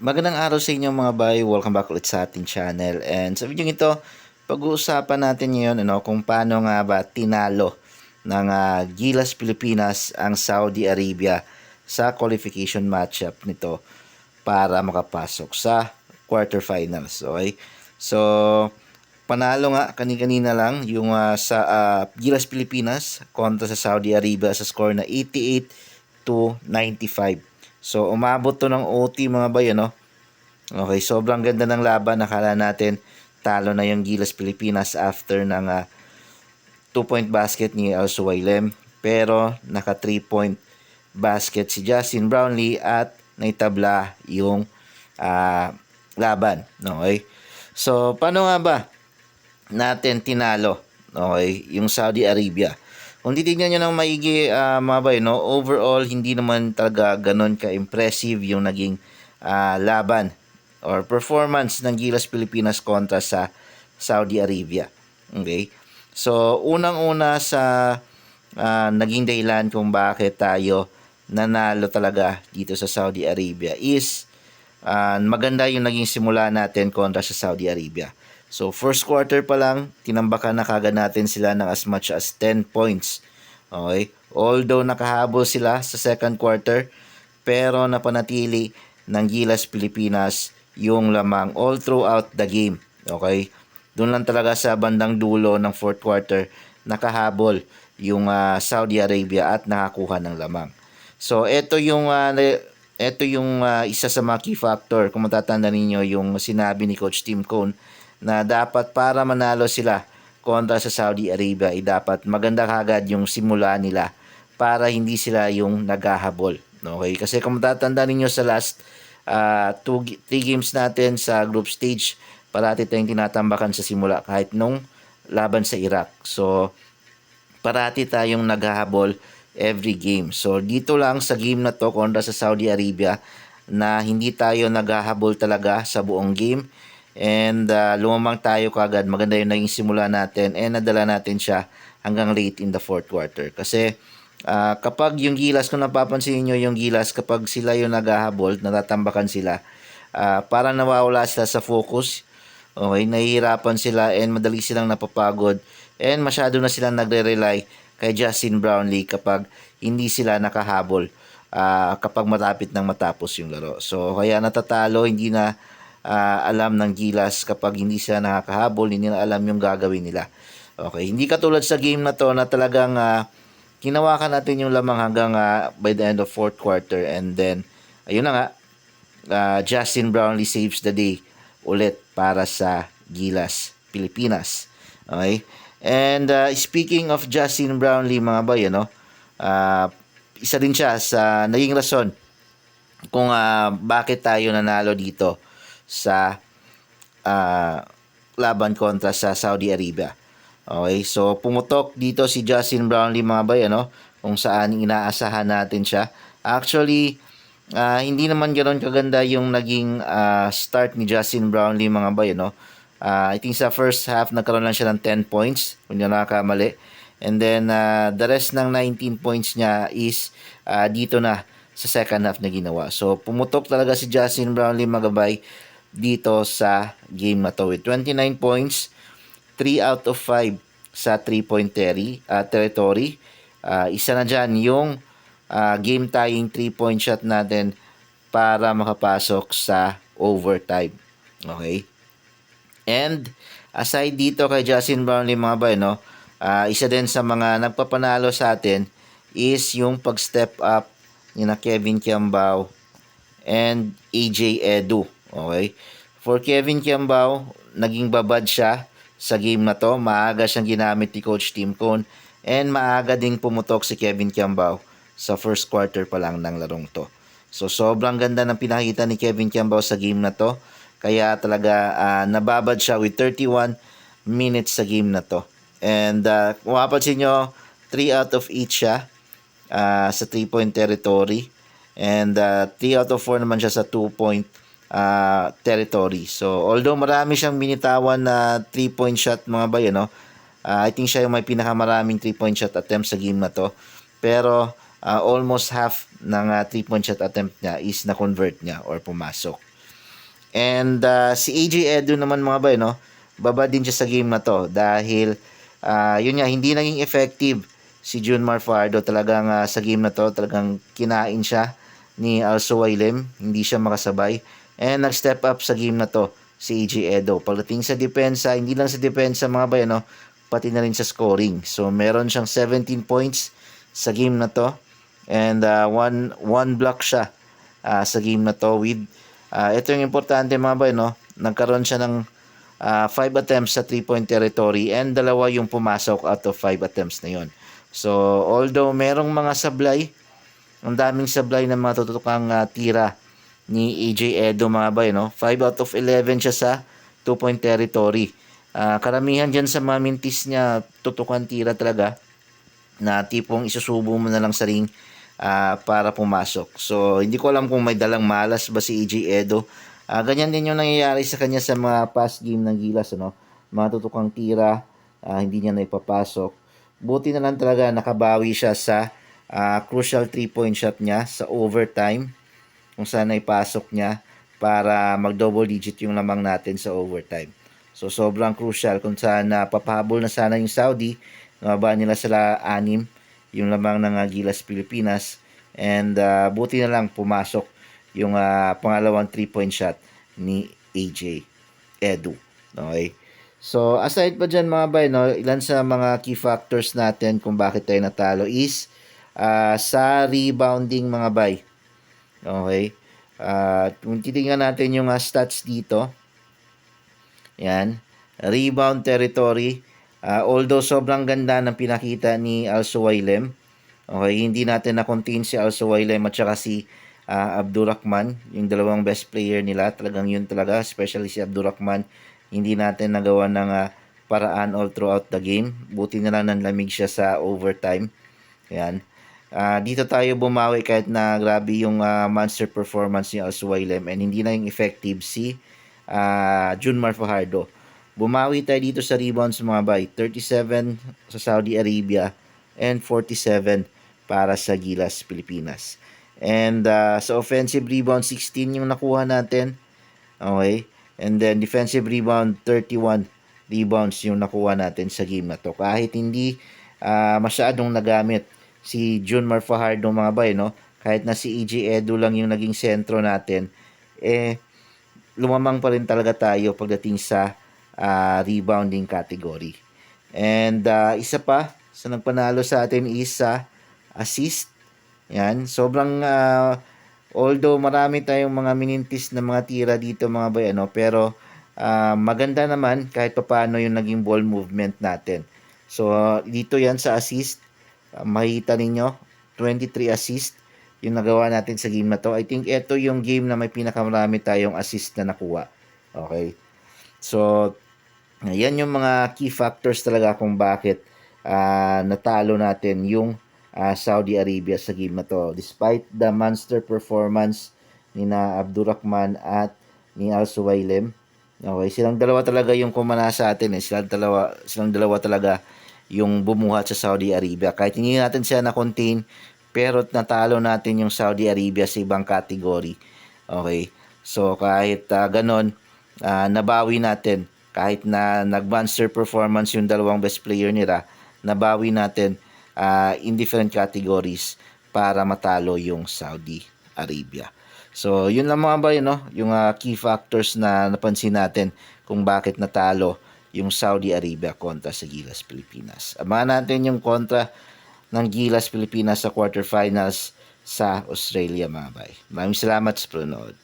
Magandang araw sa inyo mga bay. Welcome back ulit sa ating channel. And sa video ito, pag-uusapan natin ngayon ano, kung paano nga ba tinalo ng ah, Gilas Pilipinas ang Saudi Arabia sa qualification matchup nito para makapasok sa quarterfinals. Okay? So, panalo nga kani-kanina lang yung ah, sa ah, Gilas Pilipinas kontra sa Saudi Arabia sa score na 88 to 95. So, umabot to ng OT mga bay, ano? Okay, sobrang ganda ng laban. Nakala natin talo na yung Gilas Pilipinas after ng 2-point basket ni El Suwailem. Pero naka 3-point basket si Justin Brownlee at naitabla yung ah, laban. Okay? So, paano nga ba natin tinalo okay, yung Saudi Arabia? Kung titignan nyo ng maigi ah, mga no, overall, hindi naman talaga ganon ka-impressive yung naging ah, laban or performance ng Gilas Pilipinas kontra sa Saudi Arabia. Okay? So, unang-una sa ah, naging dahilan kung bakit tayo nanalo talaga dito sa Saudi Arabia is ah, maganda yung naging simula natin kontra sa Saudi Arabia. So, first quarter pa lang, tinambakan na kagad natin sila ng as much as 10 points. Okay? Although nakahabol sila sa second quarter, pero napanatili ng Gilas Pilipinas yung lamang all throughout the game. Okay? Doon lang talaga sa bandang dulo ng fourth quarter, nakahabol yung ah, Saudi Arabia at nakakuha ng lamang. So, ito yung ah, na- ito yung ah, isa sa mga key factor kung matatanda ninyo yung sinabi ni Coach Tim Cone na dapat para manalo sila kontra sa Saudi Arabia ay dapat maganda kagad yung simula nila para hindi sila yung naghahabol. Okay? Kasi kung matatanda ninyo sa last uh, two, gi- three games natin sa group stage, parati tayong tinatambakan sa simula kahit nung laban sa Iraq. So, parati tayong naghahabol every game. So, dito lang sa game na to kontra sa Saudi Arabia na hindi tayo naghahabol talaga sa buong game and uh, lumamang tayo kagad. Maganda yung naging simula natin and nadala natin siya hanggang late in the fourth quarter. Kasi ah, kapag yung Gilas, kung napapansin niyo yung Gilas, kapag sila yung naghahabol, natatambakan sila, ah, parang nawawala sila sa focus. Okay, nahihirapan sila and madali silang napapagod and masyado na silang nagre-rely kay Justin Brownlee kapag hindi sila nakahabol ah, kapag matapit ng matapos yung laro. So kaya natatalo, hindi na ah, alam ng Gilas kapag hindi sila nakakahabol, hindi na alam yung gagawin nila. Okay, hindi katulad sa game na to na talagang ah, kinawakan natin yung lamang hanggang ah, by the end of fourth quarter and then ayun na nga ah, Justin Brownlee saves the day ulit para sa Gilas, Pilipinas. Okay? And uh, speaking of Justin Brownlee mga boy, ano, ah, isa din siya sa naging rason kung ah, bakit tayo nanalo dito sa ah, laban kontra sa Saudi Arabia. Okay, so pumutok dito si Justin Brownlee mga bay, ano, kung saan inaasahan natin siya. Actually, ah, hindi naman ganoon kaganda yung naging ah, start ni Justin Brownlee mga bay, no. Ah, I think sa first half nagkaroon lang siya ng 10 points, kung ako nakakamali. And then ah, the rest ng 19 points niya is ah, dito na sa second half na ginawa. So pumutok talaga si Justin Brownlee magabay dito sa game na to with 29 points, 3 out of 5 sa 3-point terry, ah, territory. Ah, isa na dyan yung ah, game tying 3-point shot natin para makapasok sa overtime. Okay? And aside dito kay Justin Brownlee mga bay, no, ah, isa din sa mga nagpapanalo sa atin is yung pag-step up ni na Kevin Kiambao and AJ Edu. Okay? For Kevin Kiambao, naging babad siya sa game na to. Maaga siyang ginamit ni Coach Tim Cone and maaga ding pumutok si Kevin Kiambao sa first quarter pa lang ng larong to. So sobrang ganda ng pinakita ni Kevin Kiambao sa game na to. Kaya talaga ah, nababad siya with 31 minutes sa game na to. And uh, kung mapapansin nyo, 3 out of 8 siya ah, sa 3-point territory. And 3 out of 4 naman siya sa 2-point ah, territory. So, although marami siyang binitawan na 3-point shot mga bayo, no? Ah, I think siya yung may pinakamaraming 3-point shot attempt sa game na to. Pero, ah, almost half ng 3-point shot attempt niya is na-convert niya or pumasok. And uh, si AJ Edu naman mga bay, no? Baba din siya sa game na to dahil uh, yun nga, hindi naging effective si Junmar Fardo. Talagang uh, sa game na to, talagang kinain siya ni Also Wailem. Hindi siya makasabay. And nag-step up sa game na to si AJ Edo. Pagdating sa depensa, hindi lang sa depensa mga bay, no? Pati na rin sa scoring. So, meron siyang 17 points sa game na to. And uh, one, one block siya uh, sa game na to with uh, ito yung importante mga bay, no? Nagkaroon siya ng 5 uh, attempts sa 3-point territory and dalawa yung pumasok out of 5 attempts na yon. So, although merong mga sablay, ang daming sablay ng mga tutukang uh, tira ni AJ Edo mga bay, no? 5 out of 11 siya sa 2-point territory. Uh, karamihan dyan sa mga mintis niya, tutukan tira talaga na tipong isusubo mo na lang sa ring uh, para pumasok. So, hindi ko alam kung may dalang malas ba si AJ Edo Uh, ganyan din yung nangyayari sa kanya sa mga past game ng Gilas, ano? Mga tutukang tira, uh, hindi niya na ipapasok. Buti na lang talaga nakabawi siya sa uh, crucial 3-point shot niya sa overtime kung saan ipasok niya para mag-double digit yung lamang natin sa overtime. So sobrang crucial kung saan uh, papahabol na sana yung Saudi, nababa nila sila anim yung lamang ng uh, Gilas Pilipinas and uh, buti na lang pumasok yung uh, pangalawang 3-point shot ni AJ Edu. Okay? So, aside pa dyan mga bay, no, ilan sa mga key factors natin kung bakit tayo natalo is uh, sa rebounding mga bay. Okay? Uh, kung titingnan natin yung uh, stats dito, yan, rebound territory, uh, although sobrang ganda ng pinakita ni Also Wailem, okay, hindi natin na-contain si Also Wailem at saka si uh, Abdurrahman, yung dalawang best player nila, talagang yun talaga, especially si Abdurrahman, hindi natin nagawa ng uh, paraan all throughout the game. Buti na lang nanlamig siya sa overtime. Ayan. Uh, dito tayo bumawi kahit na grabe yung uh, monster performance ni Alsuwailem and hindi na yung effective si uh, Junmar Fajardo. Bumawi tayo dito sa rebounds mga bay. 37 sa Saudi Arabia and 47 para sa Gilas, Pilipinas. And uh, sa offensive rebound, 16 yung nakuha natin. Okay? And then defensive rebound, 31 rebounds yung nakuha natin sa game na to. Kahit hindi uh, masyadong nagamit si Junmar Fajardo mga bay, no? Kahit na si EJ Edu lang yung naging sentro natin, eh, lumamang pa rin talaga tayo pagdating sa uh, rebounding category. And uh, isa pa, sa nagpanalo sa atin is sa uh, assist yan, sobrang uh, although marami tayong mga minintis na mga tira dito mga bay ano, pero uh, maganda naman kahit paano yung naging ball movement natin. So dito yan sa assist, uh, makita ninyo 23 assist yung nagawa natin sa game na to. I think ito yung game na may pinakamarami tayong assist na nakuha. Okay. So yan yung mga key factors talaga kung bakit uh, natalo natin yung uh, Saudi Arabia sa game na to. Despite the monster performance ni na Abdurrahman at ni Al Suwailem. Okay, silang dalawa talaga yung kumana sa atin eh. Silang dalawa, silang dalawa talaga yung bumuhat sa Saudi Arabia. Kahit hindi natin siya na-contain, pero natalo natin yung Saudi Arabia sa ibang category. Okay. So kahit uh, ganon, uh, nabawi natin kahit na nag-monster performance yung dalawang best player nila, nabawi natin uh, in different categories para matalo yung Saudi Arabia. So, yun lang mga ba no? yung uh, key factors na napansin natin kung bakit natalo yung Saudi Arabia kontra sa Gilas Pilipinas. Abangan natin yung kontra ng Gilas Pilipinas sa quarterfinals sa Australia mga bay. Maraming salamat sa panonood.